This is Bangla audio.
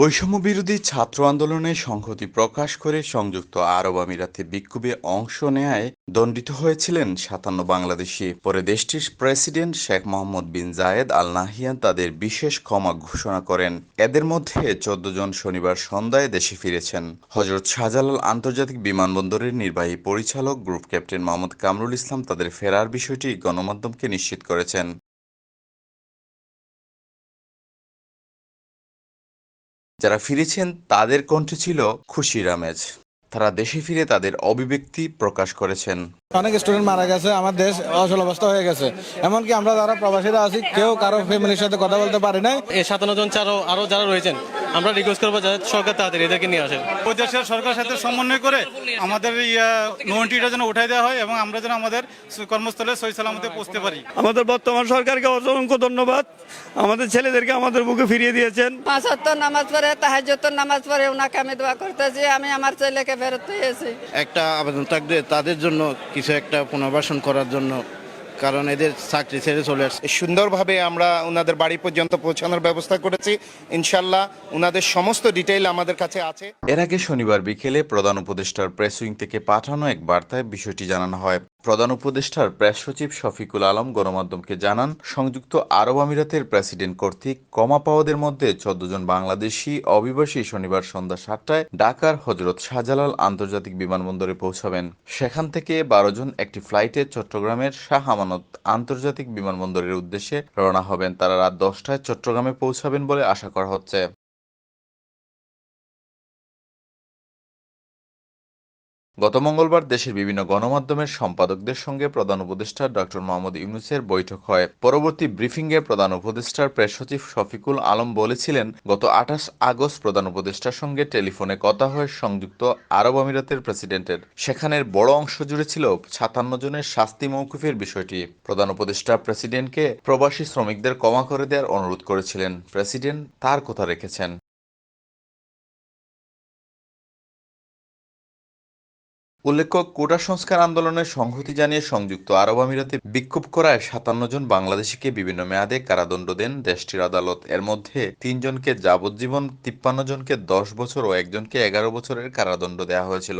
বৈষম্য বিরোধী ছাত্র আন্দোলনে সংহতি প্রকাশ করে সংযুক্ত আরব আমিরাতে বিক্ষোভে অংশ নেয় দণ্ডিত হয়েছিলেন সাতান্ন বাংলাদেশি। পরে দেশটির president Sheikh Mohammed bin Zayed Al Nahyan তাদের বিশেষ ক্ষমা ঘোষণা করেন। এদের মধ্যে চোদ্দ জন শনিবার সন্ধ্যায় দেশে ফিরেছেন। হজরত শাহজালাল আন্তর্জাতিক বিমানবন্দরের নির্বাহী পরিচালক গ্রুপ ক্যাপ্টেন মোহাম্মদ কামরুল ইসলাম তাদের ফেরার বিষয়টি গণমাধ্যমকে নিশ্চিত করেছেন। যারা ফিরেছেন তাদের কণ্ঠে ছিল খুশির আমেজ। তারা দেশে ফিরে তাদের অভিব্যক্তি প্রকাশ করেছেন। অনেক স্টুডেন্ট মারা গেছে আমার দেশ অচল অবস্থা হয়ে গেছে। এমনকি আমরা যারা প্রবাসীরা আছি কেউ কারও ফ্যামিলির সাথে কথা বলতে পারি নাই। এই সাতান্ন জন চারও আরও যারা রয়েছেন আমরা রিকোয়েস্ট করব যাতে সরকার তাড়াতাড়ি এদেরকে নিয়ে আসেন ওই দেশের সরকারের সাথে সমন্বয় করে আমাদের ইয়া নোটিটা যেন উঠাই দেওয়া হয় এবং আমরা যেন আমাদের কর্মস্থলে সই সালামতে পৌঁছতে পারি। আমাদের বর্তমান সরকারকে অসংখ্য ধন্যবাদ। আমাদের ছেলেদেরকে আমাদের বুকে ফিরিয়ে দিয়েছেন। পাঁচ নামাজ পড়ে তাহাজ্জুদের নামাজ পড়ে ওনাকে আমি দোয়া করতেছি আমি আমার ছেলেকে ফেরত পেয়েছি। একটা আবেদন থাকবে তাদের জন্য কিছু একটা পুনর্বাসন করার জন্য কারণ এদের চাকরি ছেড়ে চলে আসছে। সুন্দরভাবে আমরা ওনাদের বাড়ি পর্যন্ত পৌঁছানোর ব্যবস্থা করেছি। ইনশাল্লাহ ওনাদের সমস্ত ডিটেইল আমাদের কাছে আছে। এর আগে শনিবার বিকেলে প্রধান উপদেষ্টার প্রেস উইং থেকে পাঠানো এক বার্তায় বিষয়টি জানানো হয়। প্রধান উপদেষ্টার প্রেস সচিব শফিকুল আলম গণমাধ্যমকে জানান, সংযুক্ত আরব আমিরাতের প্রেসিডেন্ট কর্তৃক কমা পাওয়াদের মধ্যে চোদ্দ জন বাংলাদেশি অভিবাসী শনিবার সন্ধ্যা সাতটায় ঢাকার হজরত শাহজালাল আন্তর্জাতিক বিমানবন্দরে পৌঁছাবেন। সেখান থেকে বারো জন একটি ফ্লাইটে চট্টগ্রামের শাহ আমানত আন্তর্জাতিক বিমানবন্দরের উদ্দেশ্যে রওনা হবেন। তারা রাত দশটায় চট্টগ্রামে পৌঁছাবেন বলে আশা করা হচ্ছে। গত মঙ্গলবার দেশের বিভিন্ন গণমাধ্যমের সম্পাদকদের সঙ্গে প্রধান উপদেষ্টা ডক্টর মোহাম্মদ ইউনুসের বৈঠক হয়। পরবর্তী ব্রিফিংয়ে প্রধান উপদেষ্টার প্রেস সচিব শফিকুল আলম বলেছিলেন, গত আঠাশ আগস্ট প্রধান উপদেষ্টার সঙ্গে টেলিফোনে কথা হয় সংযুক্ত আরব আমিরাতের প্রেসিডেন্টের সেখানের বড় অংশ জুড়ে ছিল সাতান্ন জনের শাস্তি মৌকুফের বিষয়টি। প্রধান উপদেষ্টা প্রেসিডেন্টকে প্রবাসী শ্রমিকদের ক্ষমা করে দেওয়ার অনুরোধ করেছিলেন। প্রেসিডেন্ট তার কথা রেখেছেন। উল্লেখ্য, কোটা সংস্কার আন্দোলনের সংহতি জানিয়ে সংযুক্ত আরব আমিরাতে বিক্ষোভ করায় সাতান্ন জন বাংলাদেশিকে বিভিন্ন মেয়াদে কারাদণ্ড দেন দেশটির আদালত। এর মধ্যে তিনজনকে যাবজ্জীবন, তিপ্পান্ন জনকে দশ বছর ও একজনকে এগারো বছরের কারাদণ্ড দেওয়া হয়েছিল।